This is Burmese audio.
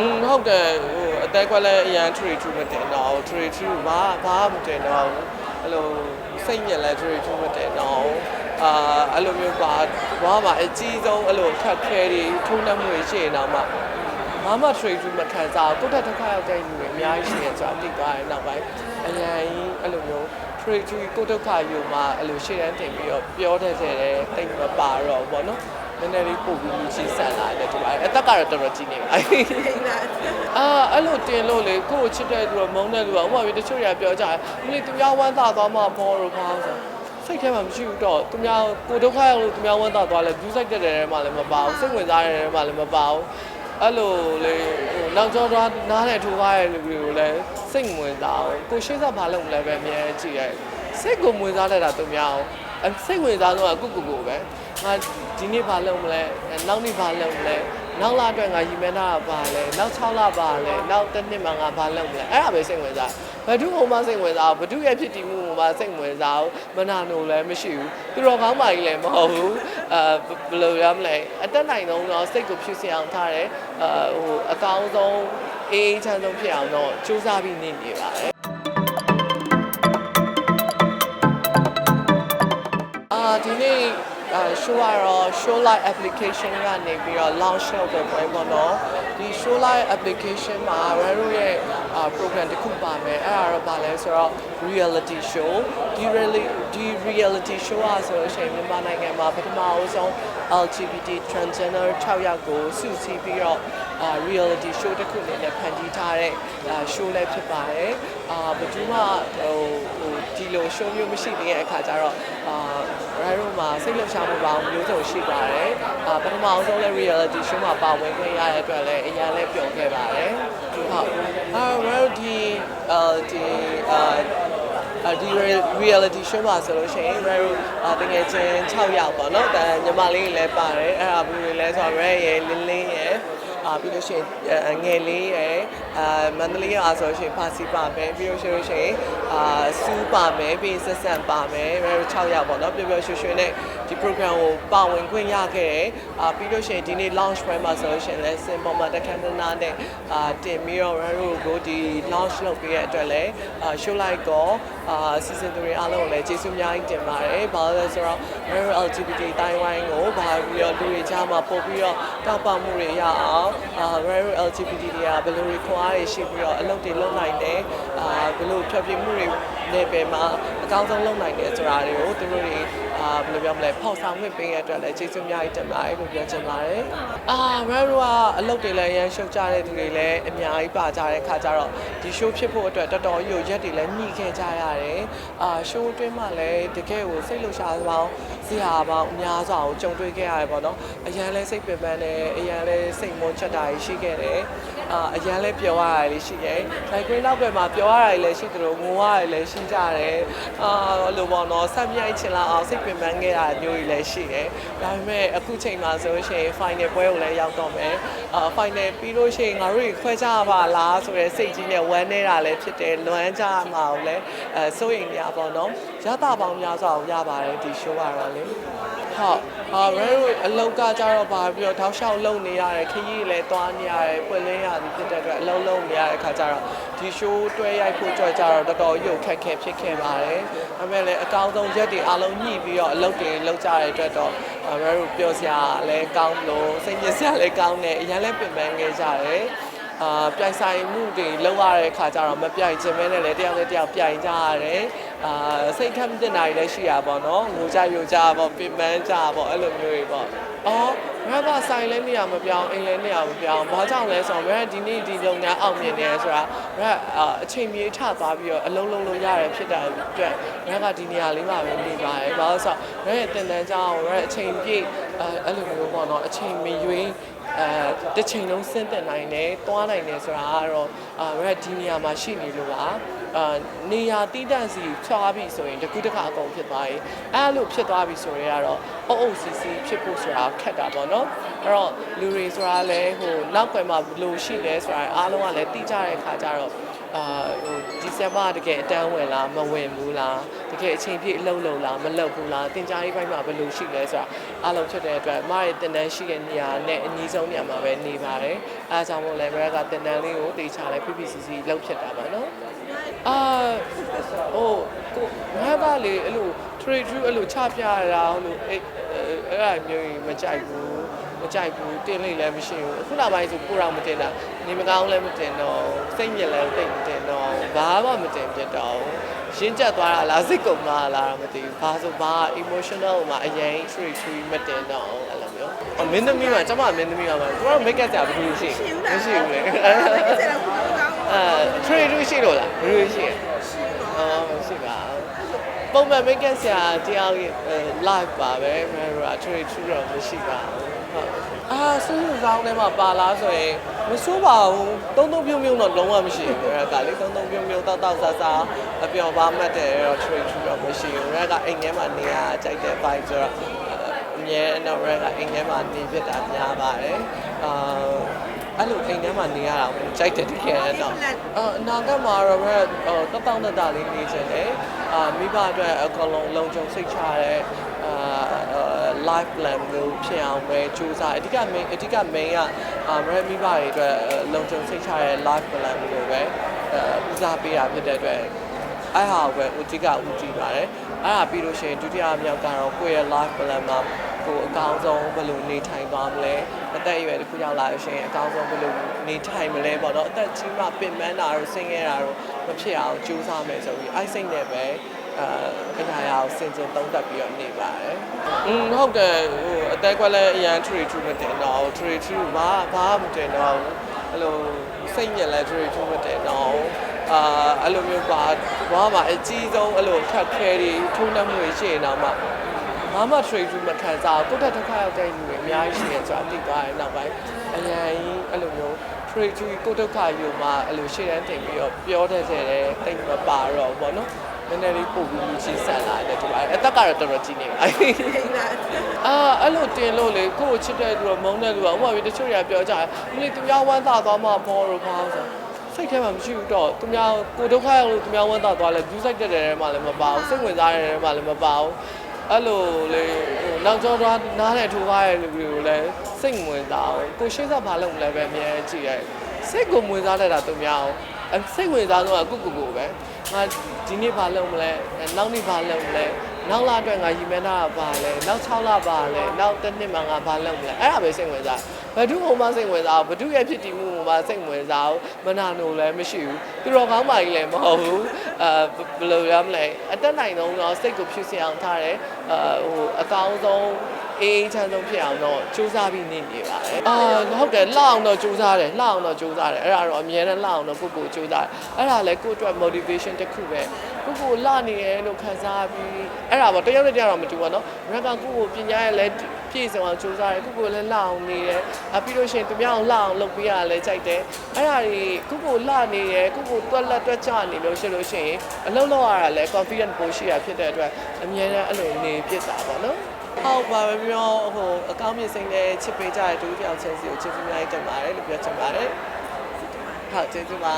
อืมဟုတ်တယ်ဟိုအသက်ကွက်လည်းအရန် tree tree မတင်တော့ tree tree ဘာဘာမတင်တော့အဲ့လိုစိတ်ညစ်လဲ tree tree မတင်တော့အာအဲ့လိုမျိုးပါဘာမှအကြီးဆုံးအဲ့လိုခက်ခဲတွေထုံးနှမှုတွေရှိရင်တော့မှဘာမှ tree tree မခံစားကိုယ့်တက်တစ်ခါရောက်တဲ့လူတွေအများကြီးရှိနေကြအတိတ်သွားရင်နောက်ပိုင်းအရန်ကြီးအဲ့လိုမျိုး tree tree ကိုယ့်ဒုက္ခယူမှာအဲ့လိုရှေ့တန်းတင်ပြီးတော့ပြောတတ်တဲ့တိတ်မပါတော့ဘောနော် နည်းနည်းလေးပို့ပြီးချီဆန်လာတယ်ဒီပါအသက်ကတော့တော်တော်ကြီးနေပါအာအဲ့လိုတင်လို့လေကိုယ့်ကိုချစ်တဲ့သူတော့မုန်းတဲ့သူကဥပမာပြတချို့တွေကပြောကြတယ်မလေးသူများဝမ်းသာသွားမှဘောလို့ခေါင်းဆိုစိတ်ထဲမှာမရှိဘူးတော့သူများကိုဒုက္ခရောက်လို့သူများဝမ်းသာသွားလဲ view စိုက်တဲ့တယ်မှလည်းမပါဘူးစိတ်ဝင်စားတဲ့တယ်မှလည်းမပါဘူးအဲ့လိုလေဟိုနောက်ကျောတော့နားနဲ့ထိုးသွားတဲ့လူတွေကိုလည်းစိတ်မဝင်စားဘူးကိုရှေ့ဆက်ဘာလုပ်မလဲပဲအမြဲကြည့်ရဲစိတ်ကိုဝင်စားတတ်တာသူများအောင်စိတ်ဝင်စားဆုံးကကိုကိုကိုပဲ ငါဒီနေ့ဘာလုပ်မလဲနောက်နေ့ဘာလုပ်မလဲနောက်လအတွက်ငါရီမဲတာပါလဲနောက်6လပါလဲနောက်တစ်နှစ်မှငါဘာလုပ်မလဲအဲ့ဒါပဲစိတ်ဝင်စားဘဒုဟိုမှစိတ်ဝင်စားဘဒုရဲ့ဖြစ်တည်မှုဟိုမှစိတ်ဝင်စားမနာနိုလည်းမရှိဘူးသူတော်ကောင်းပါကြီးလည်းမဟုတ်ဘူးအဲဘယ်လိုရမလဲအတက်နိုင်ဆုံးတော့စိတ်ကိုဖြူစင်အောင်ထားတယ်အဲဟိုအကောင်းဆုံးအေးအေးချမ်းဆုံးဖြစ်အောင်တော့စူးစမ်းပြီးနေနေပါတယ်အာဒီနေ့ အာ show ကတော့ show light application ကနေပြီးတော့ launch လုပ်တဲ့ပွဲပေါ့နော်ဒီ show light application မှာ Raro ရဲ့အာ program တစ်ခုပါမယ်အဲ့ဒါတော့ဗာလဲဆိုတော့ reality show ဒီ really ဒီ reality show อ่ะဆိုလို့ရှိရင်မြန်မာနိုင်ငံမှာပထမအဆုံး LGBT transgender 6ယောက်ကိုစုစည်းပြီးတော့အာ reality show တစ်ခုအနေနဲ့ဖန်တီးထားတဲ့အာ show လည်းဖြစ်ပါတယ်အာဘယ်သူမှဟိုဟိုဒီလို show မျိုးမရှိသေးတဲ့အခါကျတော့အာ Raro မှာစိတ်လှုပ်ရှားမှုပေါင်းမျိုးစုံရှိပါတယ်အာပထမအဆုံးလည်း reality show မှာပါဝင်ခွင့်ရတဲ့အတွက်လည်းအရင်လည်းပျော်ခဲ့ပါတယ်ဟုတ်အာ Raro ဒီအာဒီအာအာ ဒီ reality show မှာဆိုလို့ရှိရင် Raro အာတကယ်ချင်း6ယောက်ပေါ့နော်ဒါညီမလေးလည်းပါတယ်အဲ့ဒါဘူးတွေလဲဆိုတော့ Red ရယ်လင်းလင်းရယ်အာပြီးလို့ရှိရင်ငယ်လေးရယ်အာမန္တလေးရအားဆိုလို့ရှိရင်ဖာစီပါမယ်ပြီးလို့ရှိလို့ရှိရင်အာစူးပါမယ်ပြီးရင်ဆက်ဆန်ပါမယ်အဲ6ယောက်ပေါ့နော်ပျော်ပျော်ရွှင်ရွှင်နဲ့ဒီ program ကိုပါဝင်ခွင့်ရခဲ့တယ်အာပြီးလို့ရှိရင်ဒီနေ့ launch ပွဲမှာဆိုလို့ရှိရင်လည်းစင်ပေါ်မှာတခန်းတနာနဲ့အာတင်ပြီးတော့ Raro ကိုဒီ launch လုပ်ပေးတဲ့အတွက်လည်းအာ show like ကို အာ season 3အားလုံးကိုလည်းကျေးဇူးအများကြီးတင်ပါတယ်ဘာလို့လဲဆိုတော့ Raro LGBT တိုင်းဝိုင်းကိုဘာပြီးတော့လူတွေကြားမှာပို့ပြီးတော့တောက်ပမှုတွေရအောင်အာ Raro LGBT တွေကဘယ်လိုတွေခွန်အားတွေရှိပြီးတော့အလုပ်တွေလုပ်နိုင်တယ်အာဘယ်လိုဖြောပြမှုတွေနယ်ပယ်မှာအကောင်းဆုံးလုပ်နိုင်တယ်ဆိုတာတွေကိုသူတို့တွေ အာဘယ်လိုပြောမလဲဖောက်ဆောင်ခွင့်ပေးရတဲ့အတွက်လည်းကျေးဇူးအများကြီးတင်ပါတယ်လို့ပြောချင်ပါတယ်အာ Raro ကအလုပ်တွေလည်းရမ်းရှုပ်ကြတဲ့သူတွေလည်းအများကြီးပါကြတဲ့ခါကျတော့ဒီ show ဖြစ်ဖို့အတွက်တော်တော်ကြီးကိုရက်တွေလည်းညှိခဲ့ကြရတယ်အာ show အတွင်းမှာလည်းတကယ်ကိုစိတ်လှုပ်ရှားပေါင်းစရာပေါင်းအများစွာကိုကြုံတွေ့ခဲ့ရတယ်ပေါ့နော်အရန်လည်းစိတ်ပင်ပန်းတယ်အရန်လည်းစိတ်မွန်းချက်တာရှိခဲ့တယ်အာအရန်လည်းပျော်ရတာလေးရှိတယ်။ဒါကွင်းနောက်ဘက်မှာပျော်ရတာလေးလည်းရှိတယ်လို့ငိုရတာလည်းရှိကြတယ်။အာလိုပေါ့နော်ဆက်မြိုက်ချင်လာအောင်စိတ်ပင်ပန်းခဲ့တာမျိုးတွေလည်းရှိတယ်။ဒါပေမဲ့အခုချိန်မှာဆိုလို့ရှိရင် final ပွဲကိုလည်းရောက်တော့မယ်။အာ final ပြီးလို့ရှိရင်ငါတို့တွေခွဲကြပါလားဆိုတဲ့စိတ်ကြီးနဲ့ဝမ်းနေတာလည်းဖြစ်တယ်။လွမ်းကြမှာကိုလည်းအဲစိုးရိမ်ကြပါတော့။ရတာပေါင်းများစွာကိုရပါတယ်ဒီ show ကတော့လေ။ ဟုတ်အာရဲတို့အလောက်ကကြတော့ပါပြီးတော့ထောက်လျှောက်လုံနေရတယ်ခရီးလည်းသွားနေရတယ်ပွင့်လင်းရသည်ဖြစ်တဲ့အတွက်အလုံးလုံးနေရတဲ့ခါကျတော့ဒီ show တွဲရိုက်ဖို့ကြွကြတော့တော်တော်ရုပ်ခက်ခဲဖြစ်ခဲ့ပါတယ်ဒါပေမဲ့လည်းအကောင်းဆုံးရက်တွေအားလုံးညှိပြီးတော့အလုပ်တွေလုပ်ကြတဲ့အတွက်တော့ရဲတို့ပြောစရာလည်းကောင်းလို့စိတ်ညစ်စရာလည်းကောင်းတယ်အရင်လည်းပြင်ပန်းခဲ့ကြတယ် အာပြိုင်ဆိုင်မှုတွေလောက်ရတဲ့ခါကျတော့မပြိုင်ခြင်းပဲနဲ့လည်းတယောက်နဲ့တယောက်ပြိုင်ကြရတယ်အာစိတ်ထက်တင်တာတွေလည်းရှိရပါတော့ငိုကြယိုကြပေါ့ပြင်ပန်းကြပေါ့အဲ့လိုမျိုးတွေပေါ့အော်မဘဆိုင်လည်းနေရာမပြောင်းအိမ်လည်းနေရာမပြောင်းဘာကြောင့်လဲဆိုတော့မဒီနေ့ဒီလုပ်ငန်းအောင်မြင်တယ်ဆိုတာမအချိန်မြေးထသွားပြီးတော့အလုံးလုံးလို့ရတယ်ဖြစ်တဲ့အတွက်မကဒီနေရာလေးမှာပဲနေပါတယ်ဘာလို့ဆိုတော့မရဲ့တင်တန်းကြောင်းမရဲ့အချိန်ပြည့်အဲ့လိုမျိုးပေါ့နော်အချိန်မရွေး အဲတစ်ချိန်လုံးဆင်းသက်နိုင်တယ်တွားနိုင်တယ်ဆိုတာကတော့အာရက်ဒီနေရာမှာရှိနေလို့ပါအာနေရာတီးတန့်စီချွားပြီဆိုရင်တကူးတစ်ခါအကုန်ဖြစ်သွားရင်အဲ့လိုဖြစ်သွားပြီဆိုရင်ကတော့အုပ်အုပ်စီစီဖြစ်ဖို့ဆိုတာခက်တာပေါ့နော်အဲ့တော့လူတွေဆိုတာလည်းဟိုနောက်ွယ်မှာဘယ်လိုရှိလဲဆိုတာအားလုံးကလည်းတီးကြတဲ့ခါကျတော့အာဟိုဒီဇင်ဘာတကယ်အတန်းဝင်လားမဝင်ဘူးလား တကယ်အချိန်ပြည့်အလုပ်လုပ်လားမလုပ်ဘူးလားတင် जा ရေးပိုင်းမှာဘယ်လိုရှိလဲဆိုတာအားလုံးဖြစ်တဲ့အတွက်အမရဲ့တင်တန်းရှိတဲ့နေရာနဲ့အနည်းဆုံးနေရာမှာပဲနေပါတယ်အဲဒါကြောင့်မို့လဲဘရကတင်တန်းလေးကိုတေချာလဲ PPCC လောက်ဖြစ်တာပါနော်အာဟိုကိုငါကလေအဲ့လို trade through အဲ့လိုချပြရတာဟိုလိုအဲ့အဲ့အဲ့မျိုးကြီးမကြိုက်ဘူး မကြိုက်ဘူးတင်လိမ့်လည်းမရှိဘူးအခုနောက်ပိုင်းဆိုကိုတော့မတင်တာနေမကောင်းလည်းမတင်တော့စိတ်ညစ်လည်းတိတ်မတင်တော့ဘာမှမတင်ပြတော့ရင်းကျက်သွားတာလားစိတ်ကုန်သွားတာလားမသိဘူးဘာဆိုဘာ emotional မှာအရင် trade through မတင်တော့အဲ့လိုမျိုးအမင်းသမီးမှာကျမမင်းသမီးမှာသူတို့ make up ကြဘူးလို့ရှိမရှိဘူးလေဆက်တော့ဘူးကောင်းအဲ trade through ရှိလို့လားဘယ်လိုရှိရအော်ရှိပါပုံမှန် make up ဆရာတရားကြီး live ပါပဲ mirror trade through တော့မရှိပါဘူးဟုတ် အာစူးစောင်းထဲမှာပါလားဆိုရင်မဆိုးပါဘူးတုံးတုံးပြုံးပြုံးတော့လုံးဝမရှိဘူးအဲ့ဒါလေတုံးတုံးပြုံးပြုံးတောက်တောက်ဆာဆာအပျော်ပါမှတ်တယ်တော့ trade through တော့မရှိဘူးအဲ့ဒါအိမ်ထဲမှာနေရကြိုက်တဲ့ vibe ဆိုတော့အမြဲတော့ရကအိမ်ထဲမှာနေဖြစ်တာများပါတယ်အာအဲ့လိုအိမ်ထဲမှာနေရတာကိုကြိုက်တယ်တကယ်တော့အာအနာဂတ်မှာတော့ရတော့တောက်တောက်တတလေးနေချင်တယ်အာမိဘအတွက်အကောင်လုံးလုံခြုံစိတ်ချတဲ့အာ life plan မျိုးဖြစ်အောင်ပဲကြိုးစားအဓိက main အဓိက main ကအာမရမိဘတွေအတွက်လုံခြုံစိတ်ချတဲ့ life plan မျိုးပဲအဲဦးစားပေးတာဖြစ်တဲ့အတွက်အဲ့ဟာကိုပဲဦးကြီးကဦးကြည့်ပါတယ်အဲ့ဒါပြီးလို့ရှိရင်ဒုတိယမြောက်ကတော့ကိုယ့်ရဲ့ life plan မှာကိုယ်အကောင်းဆုံးဘယ်လိုနေထိုင်သွားမလဲအသက်အရွယ်တစ်ခုရောက်လာလို့ရှိရင်အကောင်းဆုံးဘယ်လိုနေထိုင်မလဲပေါ့နော်အသက်ကြီးမှပင်ပန်းတာတို့ဆင်းရဲတာတို့မဖြစ်အောင်ကြိုးစားမယ်ဆိုပြီးအိုက်စိတ်နဲ့ပဲ အဲအရာရာကိုစင်စင်သုံးသပ်ပြီးတော့နေပါတယ်။อืมဟုတ်တယ်ဟိုအသက်ကွက်လည်းအရန် tree tree မတင်တော့ tree tree ဘာဘာမတင်တော့အဲ့လိုစိတ်ညစ်လဲ tree tree မတင်တော့အာအဲ့လိုမျိုးပါဘာမှအကြီးဆုံးအဲ့လိုခက်ခဲတွေထုံးနှမှုတွေရှိရင်တော့မှဘာမှ trade through မခံစားဘူးကိုယ့်တက်တစ်ခါရောက်တဲ့လူတွေအများကြီးရှိတယ်ဆိုတာသိသွားရင်နောက်ပိုင်းအရင်အဲ့လိုမျိုး trade through ကိုယ့်ဒုက္ခယူမှာအဲ့လိုရှေ့တန်းတင်ပြီးတော့ပြောတတ်တယ်တိတ်မပါတော့ဘောနော် နည်းနည်းလေးပို့ပြီးလူချင်းဆန်လာတယ်ဒီပါအသက်ကတော့တော်တော်ကြီးနေပါပြီနေလားအာအဲ့လိုတင်လို့လေကိုယ့်ကိုချစ်တဲ့လူတော့မုန်းတဲ့လူကဥပမာပြီးတချို့တွေကပြောကြတယ်မင်းသူများဝမ်းသာသွားမှပေါ်လို့ပါဆိုစိတ်ထဲမှာမရှိဘူးတော့သူများကိုဒုက္ခရောက်လို့သူများဝမ်းသာသွားလဲဒူးဆိုင်တက်တယ်ထဲမှာလည်းမပါဘူးစိတ်ဝင်စားတဲ့ထဲမှာလည်းမပါဘူးအဲ့လိုလေဟိုနောက်ကျောတော့နားနဲ့ထိုးကားတဲ့လူတွေကိုလည်းစိတ်ဝင်စားအောင်ကိုရှေ့ဆက်ဘာလုပ်မလဲပဲအမြဲကြည့်ရဲစိတ်ကိုဝင်စားတတ်တာသူများအောင်စိတ်ဝင်စားဆုံးကကိုကိုကိုပဲ ငါဒီနေ့ဘာလုပ်မလဲနောက်နေ့ဘာလုပ်မလဲနောက်လအတွက်ငါရီမန်းတာပါလဲနောက်6လပါလဲနောက်တစ်နှစ်မှငါဘာလုပ်မလဲအဲ့ဒါပဲစိတ်ဝင်စားဘဒုဟိုမှစိတ်ဝင်စားဘဒုရဲ့ဖြစ်တည်မှုမှာစိတ်ဝင်စားမနာနိုလည်းမရှိဘူးသူတော်ကောင်းပါကြီးလည်းမဟုတ်ဘူးအဲဘယ်လိုရမလဲအတက်နိုင်ဆုံးတော့စိတ်ကိုဖြူစင်အောင်ထားတယ်အဲဟိုအကောင်းဆုံး အေးအေးချမ်းဆုံးဖြစ်အောင်တော့စူးစမ်းပြီးနေနေပါတယ်အာဟုတ်တယ်လှအောင်တော့စူးစမ်းတယ်လှအောင်တော့စူးစမ်းတယ်အဲ့ဒါတော့အများနဲ့လှအောင်တော့ကိုကိုစူးစမ်းတယ်အဲ့ဒါလည်းကိုအတွက် motivation တစ်ခုပဲကိုကိုလှနေရလို့ခံစားပြီးအဲ့ဒါပေါ့တယောက်နဲ့တယောက်တော့မတူပါတော့ရက်ကကိုကိုပညာရဲ့လည်းပြည့်စုံအောင်စူးစမ်းတယ်ကိုကိုလည်းလှအောင်နေတယ်အပြီးလို့ရှိရင်သူများအောင်လှအောင်လုပ်ပေးရလဲကြိုက်တယ်အဲ့ဒါတွေကိုကိုလှနေရကိုကိုတွက်လက်တွက်ချနေလို့ရှိလို့ရှိရင်အလုပ်လုပ်ရတာလဲ confident ပိုရှိရဖြစ်တဲ့အတွက်အများနဲ့အဲ့လိုနေဖြစ်တာပေါ့နော် ဟုတ်ပါပဲပြောဟိုအကောင်းမြင်စိတ်နဲ့ချစ်ပေးကြတဲ့ဒူးတယောက်ချင်းစီကိုချစ်သူများကြီးတင်ပါတယ်လို့ပြောချင်ပါတယ်ဟုတ်ကျေးဇူးပါ